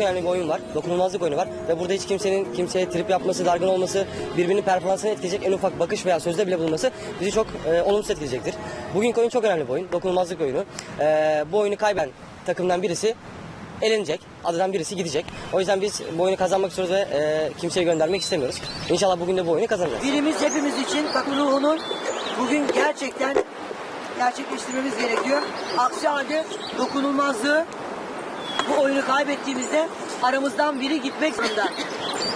çok önemli bir oyun var. Dokunulmazlık oyunu var. Ve burada hiç kimsenin kimseye trip yapması, dargın olması, birbirinin performansını etkileyecek en ufak bakış veya sözde bile bulunması bizi çok e, olumsuz etkileyecektir. Bugünkü oyun çok önemli bir oyun. Dokunulmazlık oyunu. E, bu oyunu kaybeden takımdan birisi elenecek. Adadan birisi gidecek. O yüzden biz bu oyunu kazanmak istiyoruz ve e, kimseye göndermek istemiyoruz. İnşallah bugün de bu oyunu kazanacağız. Birimiz hepimiz için takım ruhunun bugün gerçekten gerçekleştirmemiz gerekiyor. Aksi halde dokunulmazlığı bu oyunu kaybettiğimizde aramızdan biri gitmek zorunda.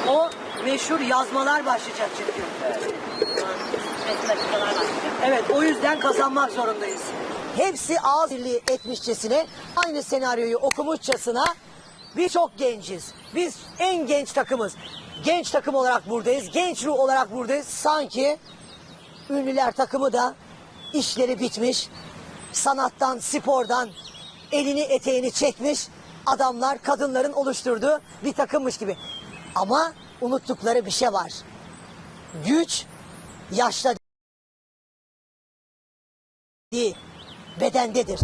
O meşhur yazmalar başlayacak çünkü. Evet o yüzden kazanmak zorundayız. Hepsi ağız birliği etmişçesine aynı senaryoyu okumuşçasına birçok genciz. Biz en genç takımız. Genç takım olarak buradayız. Genç ruh olarak buradayız. Sanki ünlüler takımı da işleri bitmiş. Sanattan, spordan elini eteğini çekmiş adamlar, kadınların oluşturduğu bir takımmış gibi. Ama unuttukları bir şey var. Güç yaşta değil, bedendedir.